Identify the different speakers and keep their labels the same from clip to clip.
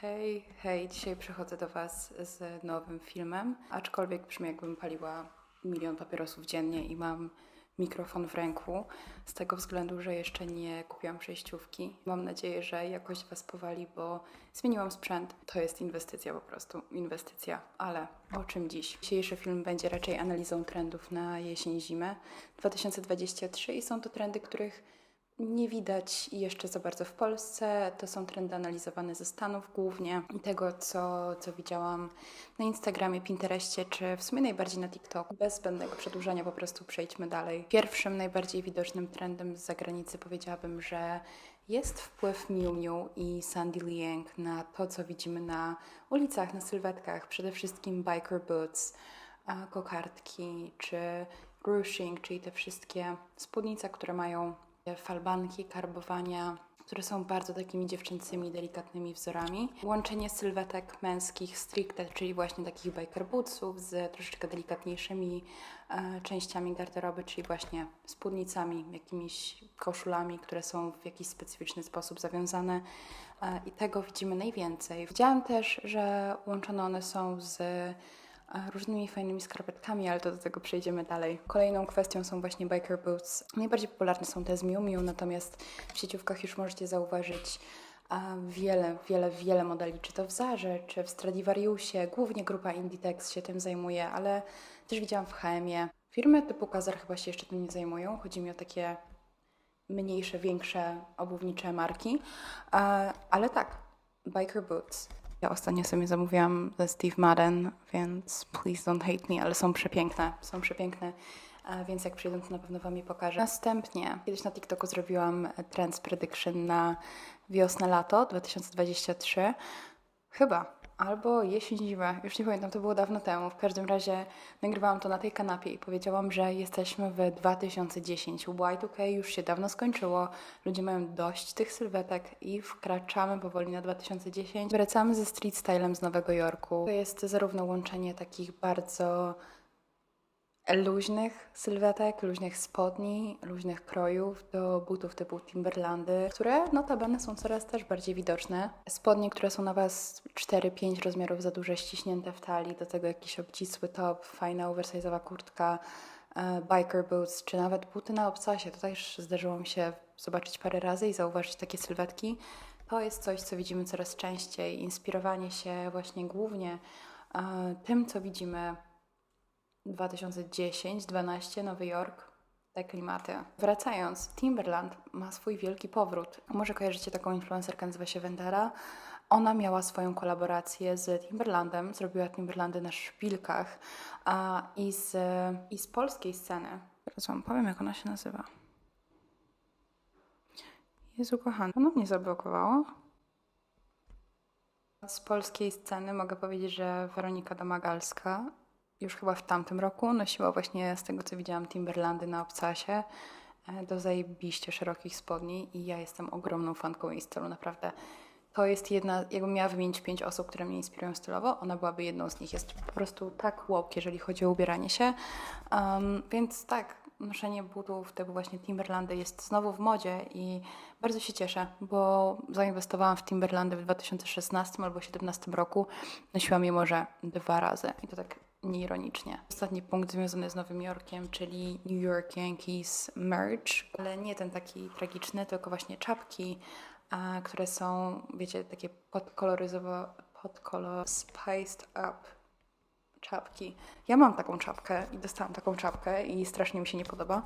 Speaker 1: Hej, hej, dzisiaj przychodzę do Was z nowym filmem, aczkolwiek brzmi jakbym paliła milion papierosów dziennie i mam mikrofon w ręku, z tego względu, że jeszcze nie kupiłam przejściówki. Mam nadzieję, że jakość Was powali, bo zmieniłam sprzęt. To jest inwestycja po prostu, inwestycja. Ale o czym dziś? Dzisiejszy film będzie raczej analizą trendów na jesień-zimę 2023 i są to trendy, których nie widać jeszcze za bardzo w Polsce. To są trendy analizowane ze Stanów głównie tego, co, co widziałam na Instagramie, Pinterestie, czy w sumie najbardziej na TikToku. Bez zbędnego przedłużania po prostu przejdźmy dalej. Pierwszym, najbardziej widocznym trendem z zagranicy powiedziałabym, że jest wpływ Miu Miu i Sandy Liang na to, co widzimy na ulicach, na sylwetkach. Przede wszystkim biker boots, kokardki czy ruching, czyli te wszystkie spódnice, które mają falbanki, karbowania, które są bardzo takimi dziewczęcymi, delikatnymi wzorami. Łączenie sylwetek męskich stricte, czyli właśnie takich biker bootsów z troszeczkę delikatniejszymi e, częściami garderoby, czyli właśnie spódnicami, jakimiś koszulami, które są w jakiś specyficzny sposób zawiązane. E, I tego widzimy najwięcej. Widziałam też, że łączone one są z różnymi fajnymi skarpetkami, ale to do tego przejdziemy dalej. Kolejną kwestią są właśnie biker boots. Najbardziej popularne są te z Miu Miu, natomiast w sieciówkach już możecie zauważyć a, wiele, wiele, wiele modeli, czy to w Zarze, czy w Stradivariusie. Głównie grupa Inditex się tym zajmuje, ale też widziałam w H&M. Firmy typu Kazar chyba się jeszcze tym nie zajmują. Chodzi mi o takie mniejsze, większe obuwnicze marki. A, ale tak, biker boots. Ja ostatnio sobie zamówiłam ze Steve Madden, więc please don't hate me, ale są przepiękne, są przepiękne, a więc jak przyjdą, to na pewno Wam je pokażę. Następnie, kiedyś na TikToku zrobiłam Trends Prediction na wiosnę-lato 2023, chyba, albo jesień-zimę, już nie pamiętam, to było dawno temu. W każdym razie nagrywałam to na tej kanapie i powiedziałam, że jesteśmy w 2010. Y2K już się dawno skończyło, ludzie mają dość tych sylwetek i wkraczamy powoli na 2010. Wracamy ze street stylem z Nowego Jorku. To jest zarówno łączenie takich bardzo luźnych sylwetek, luźnych spodni, luźnych krojów do butów typu Timberlandy, które notabene są coraz też bardziej widoczne. Spodnie, które są na Was 4-5 rozmiarów za duże, ściśnięte w talii, do tego jakiś obcisły top, fajna oversize'owa kurtka, e, biker boots, czy nawet buty na obcasie. To też zdarzyło mi się zobaczyć parę razy i zauważyć takie sylwetki. To jest coś, co widzimy coraz częściej. Inspirowanie się właśnie głównie e, tym, co widzimy 2010, 12, Nowy Jork, te klimaty. Wracając, Timberland ma swój wielki powrót. Może kojarzycie taką influencerkę, nazywa się Vendera. Ona miała swoją kolaborację z Timberlandem, zrobiła Timberlandy na szpilkach a, i, z, i z polskiej sceny. Teraz Wam powiem, jak ona się nazywa. Jezu kochany, ono mnie zablokowało. Z polskiej sceny mogę powiedzieć, że Weronika Domagalska już chyba w tamtym roku nosiła właśnie z tego co widziałam Timberlandy na obcasie e, do zajebiście szerokich spodni i ja jestem ogromną fanką jej stylu, naprawdę. To jest jedna, jakbym miała wymienić pięć osób, które mnie inspirują stylowo, ona byłaby jedną z nich. Jest po prostu tak łok, jeżeli chodzi o ubieranie się. Um, więc tak, noszenie butów typu właśnie Timberlandy jest znowu w modzie i bardzo się cieszę, bo zainwestowałam w Timberlandy w 2016 albo 2017 roku. Nosiłam je może dwa razy i to tak nieironicznie. Ostatni punkt związany z Nowym Jorkiem, czyli New York Yankees merch, ale nie ten taki tragiczny, tylko właśnie czapki, a, które są, wiecie, takie podkoloryzowo, podkolor spiced up czapki. Ja mam taką czapkę i dostałam taką czapkę i strasznie mi się nie podoba.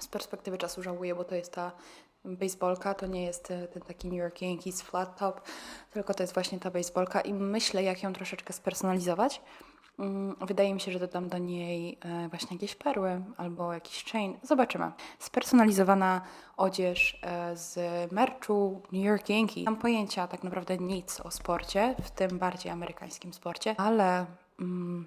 Speaker 1: Z perspektywy czasu żałuję, bo to jest ta baseballka, to nie jest e, ten taki New York Yankees flat top, tylko to jest właśnie ta baseballka i myślę, jak ją troszeczkę spersonalizować. Mm, Wydaje mi się, że dodam do niej e, właśnie jakieś perły albo jakiś chain. Zobaczymy. Spersonalizowana odzież e, z merchu New York Yankees. Mam pojęcia tak naprawdę nic o sporcie, w tym bardziej amerykańskim sporcie, ale mm,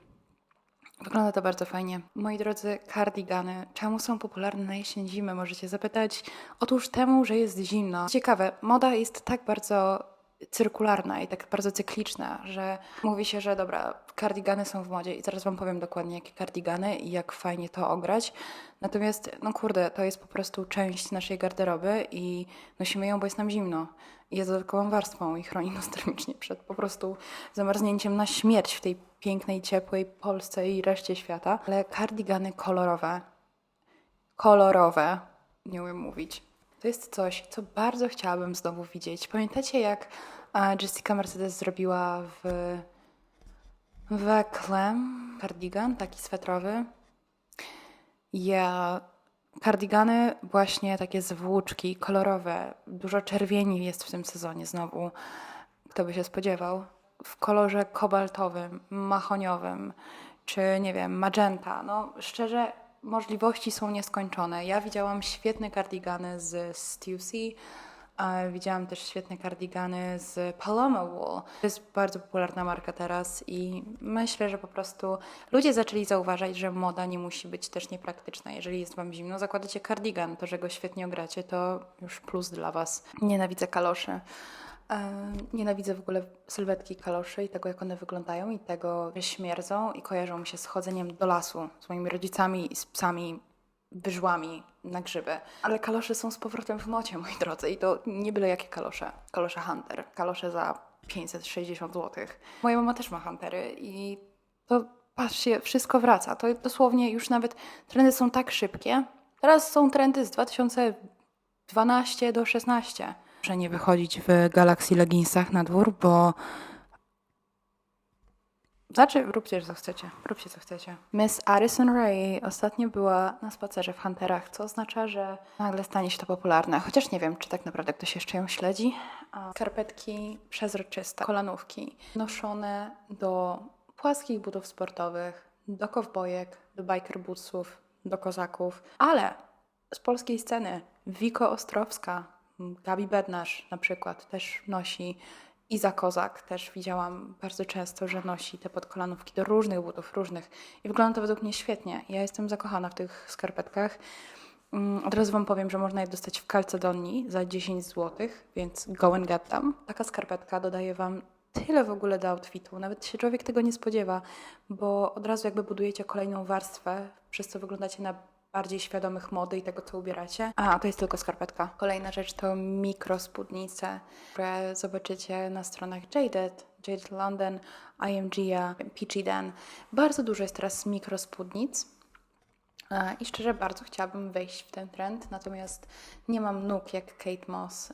Speaker 1: wygląda to bardzo fajnie. Moi drodzy, kardigany. Czemu są popularne na jesień, zimę? Możecie zapytać. Otóż temu, że jest zimno. Ciekawe, moda jest tak bardzo cyrkularna i tak bardzo cykliczna, że mówi się, że dobra, kardigany są w modzie i zaraz wam powiem dokładnie jakie kardigany i jak fajnie to ograć. Natomiast, no kurde, to jest po prostu część naszej garderoby i nosimy ją, bo jest nam zimno. I jest dodatkową warstwą i chroni nas termicznie przed po prostu zamarznięciem na śmierć w tej pięknej, ciepłej Polsce i reszcie świata. Ale kardigany kolorowe, kolorowe, nie umiem mówić. To jest coś, co bardzo chciałabym znowu widzieć. Pamiętacie, jak Jessica Mercedes zrobiła w w Clem kardigan, taki swetrowy. Ja kardigany właśnie takie z włóczki, kolorowe. Dużo czerwieni jest w tym sezonie znowu. Kto by się spodziewał? W kolorze kobaltowym, mahoniowym, czy nie wiem, magenta. No szczerze, możliwości są nieskończone. Ja widziałam świetne kardigany z Stussy, widziałam też świetne kardigany z Paloma Wool. To jest bardzo popularna marka teraz i myślę, że po prostu ludzie zaczęli zauważać, że moda nie musi być też niepraktyczna. Jeżeli jest Wam zimno, zakładacie kardigan. To, że go świetnie ogracie, to już plus dla Was. Nienawidzę kaloszy. E, Nienawidzę w ogóle sylwetki kaloszy i tego, jak one wyglądają, i tego, że śmierdzą i kojarzą mi się z chodzeniem do lasu z moimi rodzicami i z psami, wyżłami na grzyby. Ale kalosze są z powrotem w mocie, moi drodzy, i to nie byle jakie kalosze. Kalosze Hunter, kalosze za 560 zł. Moja mama też ma Huntery i to patrzcie, wszystko wraca. To dosłownie już nawet trendy są tak szybkie. Teraz są trendy z 2012 do 16. Muszę nie wychodzić w Galaxy Leggingsach na dwór, bo znaczy, róbcie co chcecie. Róbcie co chcecie. Miss Addison Ray ostatnio była na spacerze w Hunterach, co oznacza, że nagle stanie się to popularne. Chociaż nie wiem, czy tak naprawdę ktoś jeszcze ją śledzi. A skarpetki przezroczyste, kolanówki, noszone do płaskich butów sportowych, do kowbojek, do biker bootsów, do kozaków. Ale z polskiej sceny Wiko Ostrowska, Gabi Bednarz na przykład też nosi Iza Kozak też widziałam bardzo często, że nosi te podkolanówki do różnych butów, różnych. I wygląda to według mnie świetnie. Ja jestem zakochana w tych skarpetkach. Mm, Od razu Wam powiem, że można je dostać w Calcedonii za 10 zł, więc go and get them. Taka skarpetka dodaje Wam tyle w ogóle do outfitu. Nawet się człowiek tego nie spodziewa, bo od razu jakby budujecie kolejną warstwę, przez co wyglądacie na bardziej świadomych mody i tego, co ubieracie. A, to jest tylko skarpetka. Kolejna rzecz to mikrospódnice, które zobaczycie na stronach Jaded, Jaded London, IMG, Peachy Den. Bardzo dużo jest teraz mikrospódnic. I szczerze bardzo chciałabym wejść w ten trend, natomiast nie mam nóg jak Kate Moss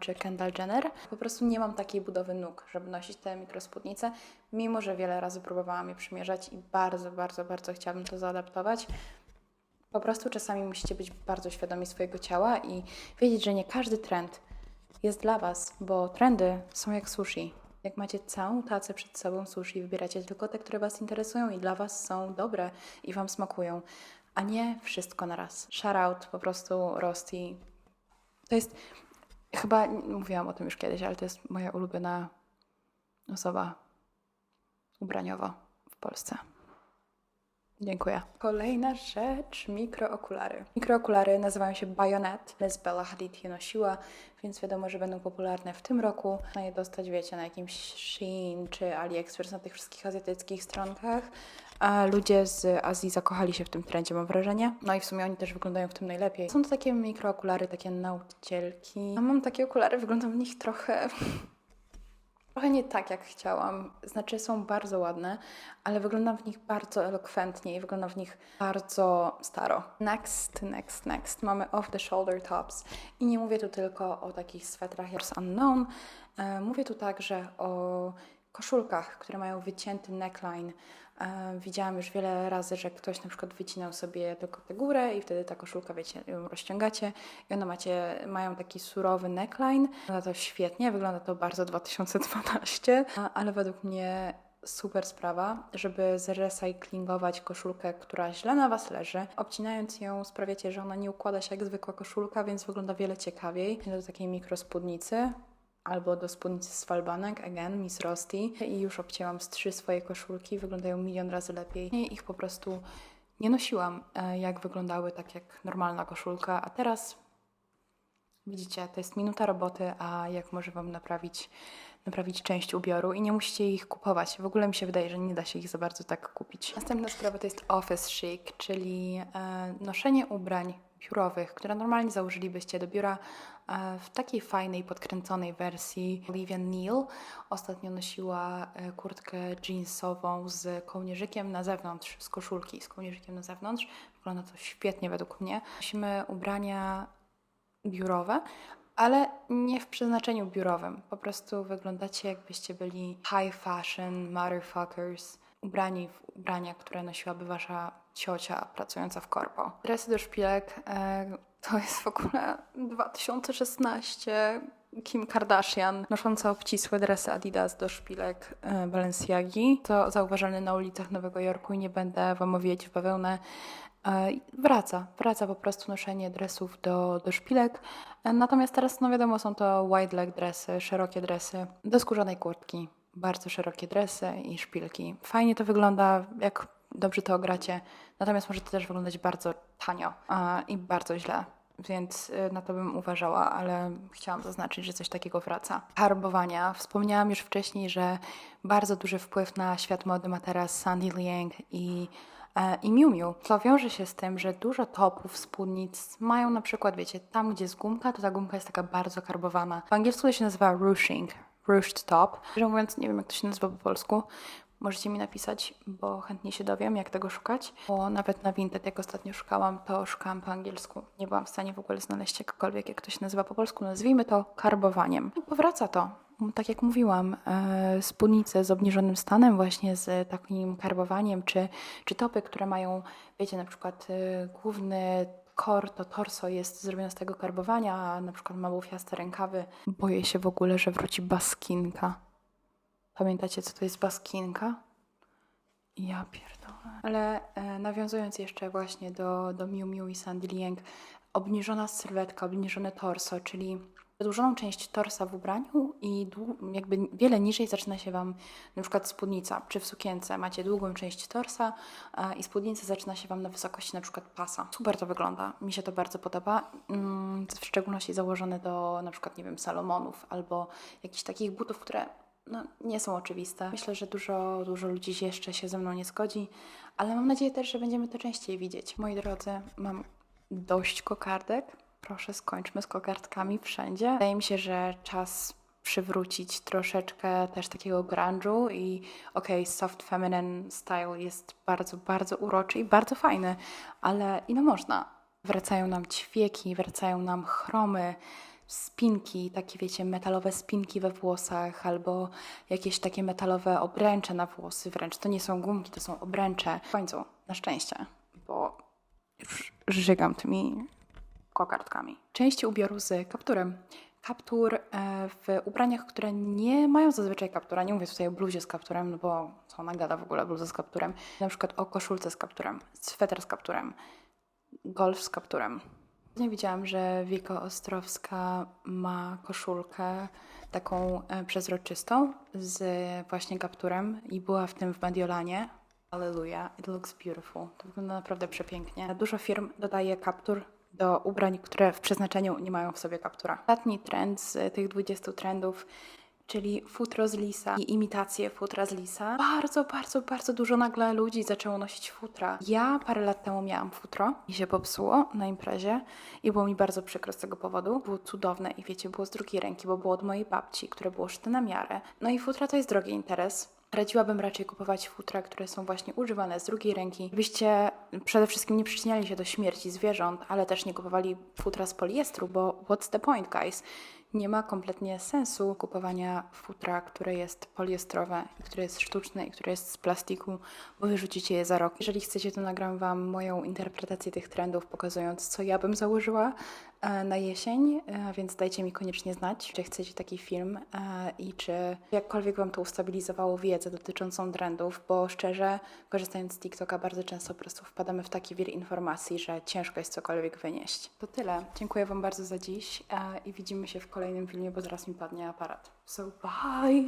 Speaker 1: czy Kendall Jenner. Po prostu nie mam takiej budowy nóg, żeby nosić te mikrospódnice, mimo że wiele razy próbowałam je przymierzać i bardzo, bardzo, bardzo chciałabym to zaadaptować. Po prostu czasami musicie być bardzo świadomi swojego ciała i wiedzieć, że nie każdy trend jest dla Was, bo trendy są jak sushi. Jak macie całą tacę przed sobą sushi, wybieracie tylko te, które Was interesują i dla Was są dobre i Wam smakują, a nie wszystko na raz. Shout out po prostu Rosti. To jest, chyba mówiłam o tym już kiedyś, ale to jest moja ulubiona osoba ubraniowa w Polsce. Dziękuję. Kolejna rzecz, mikrookulary. Mikrookulary nazywają się Bayonet. Liz Bella Hadid je nosiła, więc wiadomo, że będą popularne w tym roku. Można je dostać, wiecie, na jakimś Shein czy AliExpress, na tych wszystkich azjatyckich stronkach. A ludzie z Azji zakochali się w tym trendzie, mam wrażenie. No i w sumie oni też wyglądają w tym najlepiej. Są to takie mikrookulary, takie nauczycielki. A mam takie okulary, wyglądam w nich trochę Trochę nie tak, jak chciałam. Znaczy, są bardzo ładne, ale wyglądam w nich bardzo elokwentnie i wyglądam w nich bardzo staro. Next, next, next. Mamy off the shoulder tops. I nie mówię tu tylko o takich swetrach jak Unknown. E, Mówię tu także o koszulkach, które mają wycięty neckline. E, Widziałam już wiele razy, że ktoś na przykład wycinał sobie tylko tę górę i wtedy ta koszulka, wiecie, ją rozciągacie i one macie, mają taki surowy neckline. Wygląda to świetnie, wygląda to bardzo 2012, a- ale według mnie super sprawa, żeby zrecyklingować koszulkę, która źle na Was leży. Obcinając ją sprawiacie, że ona nie układa się jak zwykła koszulka, więc wygląda wiele ciekawiej. Do takiej mikrospódnicy albo do spódnicy z falbanek, again, Miss Rusty. I już obcięłam z trzy swoje koszulki, wyglądają milion razy lepiej. I ich po prostu nie nosiłam, e, jak wyglądały tak jak normalna koszulka, a teraz Widzicie, to jest minuta roboty, a jak może Wam naprawić, naprawić część ubioru i nie musicie ich kupować. W ogóle mi się wydaje, że nie da się ich za bardzo tak kupić. Następna sprawa to jest office chic, czyli e, noszenie ubrań biurowych, które normalnie założylibyście do biura w takiej fajnej, podkręconej wersji. Olivia Neal ostatnio nosiła e, kurtkę jeansową z kołnierzykiem na zewnątrz, z koszulki z kołnierzykiem na zewnątrz. Wygląda to świetnie według mnie. Nosimy ubrania biurowe, ale nie w przeznaczeniu biurowym. Po prostu wyglądacie jakbyście byli high fashion motherfuckers, ubrani w ubrania, które nosiłaby wasza ciocia pracująca w korpo. Dresy do szpilek e, to jest w ogóle 2016. Kim Kardashian nosząca obcisłe dresy Adidas do szpilek e, Balenciagi. To zauważalne na ulicach Nowego Jorku i nie będę wam owijać w bawełnę. E, Wraca, wraca po prostu noszenie dresów do, do szpilek. E, Natomiast teraz, no wiadomo, są to wide leg dresy, szerokie dresy do skórzanej kurtki, bardzo szerokie dresy i szpilki. Fajnie to wygląda, jak dobrze to ogracie. Natomiast może to też wyglądać bardzo tanio a, i bardzo źle. Więc y, na to bym uważała, ale chciałam zaznaczyć, że coś takiego wraca. Farbowania. Wspomniałam już wcześniej, że bardzo duży wpływ na świat mody ma teraz Sandy Liang i e, i Miu Miu. To wiąże się z tym, że dużo topów, spódnic mają na przykład, wiecie, tam gdzie jest gumka, to ta gumka jest taka bardzo karbowana. Po angielsku to się nazywa ruching, ruched top. Szczerze mówiąc, nie wiem jak to się nazywa po polsku. Możecie mi napisać, bo chętnie się dowiem, jak tego szukać. Bo nawet na Vinted, jak ostatnio szukałam, to szukałam po angielsku. Nie byłam w stanie w ogóle znaleźć jakkolwiek, jak to się nazywa po polsku. Nazwijmy to karbowaniem. Powraca to. Tak jak mówiłam, e, spódnice z obniżonym stanem, właśnie z takim karbowaniem, czy, czy topy, które mają, wiecie, na przykład e, główny kor, to torso jest zrobione z tego karbowania, a na przykład ma łufiaste rękawy. Boję się w ogóle, że wróci baskinka. Pamiętacie, co to jest baskinka? Ja pierdolę. Ale e, nawiązując jeszcze właśnie do, do Miu Miu i Sandy Liang, obniżona sylwetka, obniżone torso, czyli przedłużoną część torsa w ubraniu i jakby wiele niżej zaczyna się Wam na przykład spódnica, czy w sukience macie długą część torsa e, i spódnica zaczyna się Wam na wysokości na przykład pasa. Super to wygląda, mi się to bardzo podoba, mm, w szczególności założone do na przykład, nie wiem, salomonów albo jakichś takich butów, które no, nie są oczywiste. Myślę, że dużo, dużo ludzi jeszcze się ze mną nie zgodzi, ale mam nadzieję też, że będziemy to częściej widzieć. Moi drodzy, mam dość kokardek. Proszę, skończmy z kokardkami wszędzie. Wydaje mi się, że czas przywrócić troszeczkę też takiego grunge'u i okej, soft feminine style jest bardzo, bardzo uroczy i bardzo fajny, ale ile można? Wracają nam ćwieki, wracają nam chromy, spinki, takie wiecie, metalowe spinki we włosach albo jakieś takie metalowe obręcze na włosy wręcz. To nie są gumki, to są obręcze. W końcu, na szczęście, bo już żygam tymi kokardkami. Części ubioru z kapturem. Kaptur e, w ubraniach, które nie mają zazwyczaj kaptura. Nie mówię tutaj o bluzie z kapturem, no bo co ona gada w ogóle bluza z kapturem. Na przykład o koszulce z kapturem, sweter z kapturem, golf z kapturem. Nie widziałam, że Wiko Ostrowska ma koszulkę taką e, przezroczystą z właśnie kapturem i była w tym w Mediolanie. Hallelujah, it looks beautiful. To wygląda naprawdę przepięknie. Dużo firm dodaje kaptur do ubrań, które w przeznaczeniu nie mają w sobie kaptura. Ostatni trend z tych 20 trendów czyli futro z lisa i imitacje futra z lisa. Bardzo, bardzo, bardzo dużo nagle ludzi zaczęło nosić futra. Ja parę lat temu miałam futro i się popsuło na imprezie i było mi bardzo przykro z tego powodu. Było cudowne i wiecie, było z drugiej ręki, bo było od mojej babci, które było szyte na miarę. No i futra to jest drogi interes. Radziłabym raczej kupować futra, które są właśnie używane z drugiej ręki. Byście przede wszystkim nie przyczyniali się do śmierci zwierząt, ale też nie kupowali futra z poliestru, bo what's the point, guys? Nie ma kompletnie sensu kupowania futra, które jest poliestrowe, które jest sztuczne i które jest z plastiku, bo wyrzucicie je za rok. Jeżeli chcecie, to nagram Wam moją interpretację tych trendów, pokazując, co ja bym założyła na jesień, e, więc dajcie mi koniecznie znać, czy chcecie taki film e, i czy jakkolwiek Wam to ustabilizowało wiedzę dotyczącą trendów, bo szczerze, korzystając z TikToka, bardzo często po prostu wpadamy w taki wir informacji, że ciężko jest cokolwiek wynieść. To tyle. Dziękuję Wam bardzo za dziś e, i widzimy się w kolejnym filmie, bo zaraz mi padnie aparat. So bye!